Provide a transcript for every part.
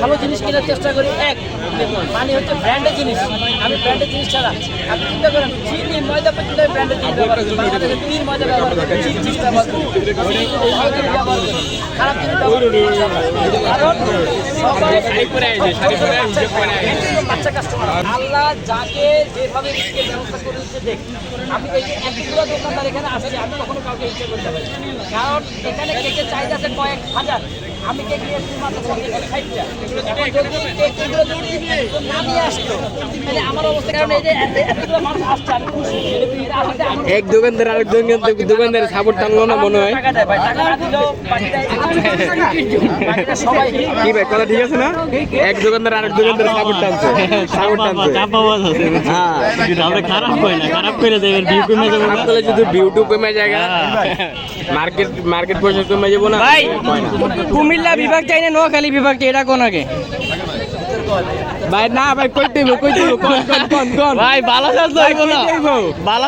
ভালো জিনিস কেনার চেষ্টা করি, এক মানে হচ্ছে ব্র্যান্ডের জিনিস, আমি ব্র্যান্ডের জিনিস ছাড়া, আপনি চিন্তা করেন চিনি ময়দা পর্যন্ত আমি ব্র্যান্ডের জিনিস ব্যবহার করি বাংলাদেশে তিন ময়দা ব্যবহার করি চিনি জিনিস ব্যবহার করি খারাপ জিনিস ব্যবহার করি কারণ আল্লাহ যাকে যেভাবে ব্যবস্থা করে দিচ্ছে, দেখ, আমি যে একগুলো দোকানদার এখানে আসছি আমি কখনো কাউকে ইচ্ছে করতে পারি কারণ এখানে কেকের চাহিদা আছে, কয়েক হাজার। আমি কেক নিয়ে মাত্র এখানে ষাটটা এখন যদি কেকগুলো যদি একজন না নিয়ে আসতো তাহলে আমার অবস্থা কারণ এই যে এতগুলো মানুষ আসছে আমি খুশি। এটা আসলে আমার এক দোকানদার আরেক দোকানদার দোকানদার সাপোর্ট টানলো না মনে হয়? কি ভাই কথা ঠিক আছে না? এক দোকানদার আরেক দোকানদার সাপোর্ট টানছে। সাপোর্ট টানছে। হ্যাঁ। খারাপ করি না খারাপ করে দেবেন ভিউ কমে যাবে না। আপনারা শুধু বিউটিউব কমে জায়গা মার্কেট মার্কেট পয়সা কমে যাব না? ভাই কুমিল্লা বিভাগ চাই না নোয়াখালী বিভাগ চাই এটা কোন আগে? ভাই না ভাই কই দেবো কই দেবো কোন কোন কোন কোন? ভাই বালা চাষ হইব না বালা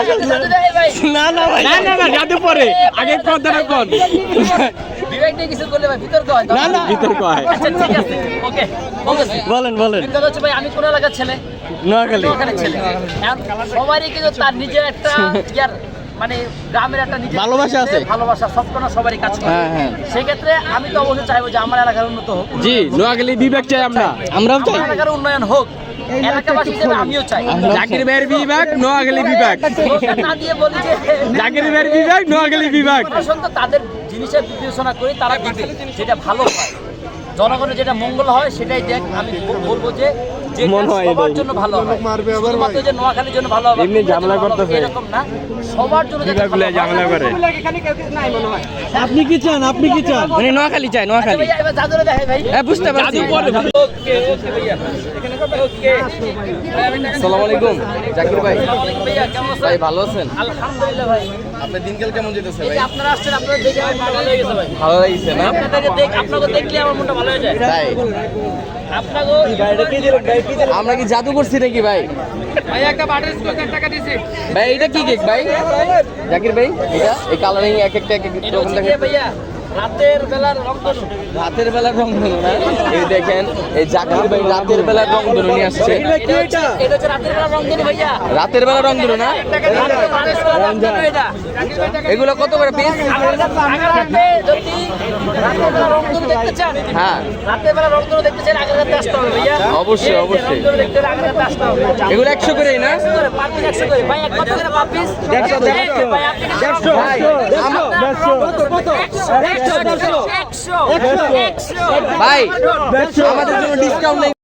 না না ভাই। না না না যাতে পরে আগে কোন বিবেক নিয়ে কিছু করলে ভাই বিতর্ক না না। বিতর্ক আচ্ছা ঠিক আছে। ওকে বলতেছি বলেন বলেন। বিতর্ক হচ্ছে ভাই আমি কোন এলাকার ছেলে? নোয়াখালী। ওখানে ছেলে। সবারই কিন্তু তার নিজের একটা ইয়ার মানে গ্রামের একটা নিজের ভালোবাসা আছে। ভালোবাসা সবকটা সবারই কাজ করে। হ্যাঁ, হ্যাঁ। সেক্ষেত্রে আমি তো অবশ্যই চাইব যে আমার এলাকার উন্নত হোক। জি নোয়াখালী বিভাগ চাই আমরা। আমরাও চাই। এলাকার উন্নয়ন হোক। এলাকাবাসী হিসেবে আমিও চাই। জাকির ভাইয়ের বিভাগ নোয়াখালী বিভাগ দোষটা না দিয়ে বলি যে জাকির ভাইয়ের বিভাগ নোয়াখালী বিভাগ প্রশাসন তো তাদের জিনিসের বিবেচনা করে তারা যেটা ভালো হয়। জনগণের যেটা মঙ্গল হয় সেটাই দেখ আমি বলব যে মনে হয় সবার জন্য ভালো হয়। শুধুমাত্র যে নোয়াখালীর জন্য ভালো হবে এমনি ঝামেলা করতেছে। এরকম না। সবার জন্য যেটা ভালো ঝামেলা করে। আপনি কি চান? আপনি কি চান? মানে নোয়াখালী চাই নোয়াখালী ভাই হ্যাঁ বুঝতে পারছি। ওকে ওকে ভাইয়া। ওকে সালাম আলাইকুম। জাকির ভাই। ভাই ভালো আছেন? আলহামদুলিল্লাহ ভাই। আপনার দিনকাল কেমন যেতেছে এই যে আপনারা আসছেন আপনারা দেখে ভালো হয়ে ভাই। ভালো লাগছে না? আপনাদেরকে দেখ আপনাকে দেখলে আমার মনটা ভালো হয়ে যায়। ভাই আপনাকে আমরা কি জাদু করছি নাকি ভাই? ভাই একটা বাটার স্কচ টাকা দিছি। ভাই এটা কি কেক ভাই? জাকির ভাই এটা? এই কালারিং এক একটা এক এক রকম দেখে ভাইয়া? রাতের বেলার রংধনু। রাতের বেলার রংধনু না? এই দেখেন এই জাকির ভাই রাতের বেলার রং ধনু নিয়ে আসছে। এটা হচ্ছে এটা হচ্ছে রাতের বেলার রংধনু ভাইয়া। রাতের বেলার না? রংধনু এটা এগুলো কত করে পিস যদি রাতের বেলা রংধনু দেখতে চান হ্যাঁ। রাতের বেলা রংধনু দেখতে চান আগারগাঁতে আসতে হবে ভাইয়া। অবশ্যই, অবশ্যই। রংধনু এগুলো একশো করেই না? একশো করে পার একশো ভাই কত করে পার পিস আপনি ভাই, ভাই আমাদের জন্য ডিসকাউন্ট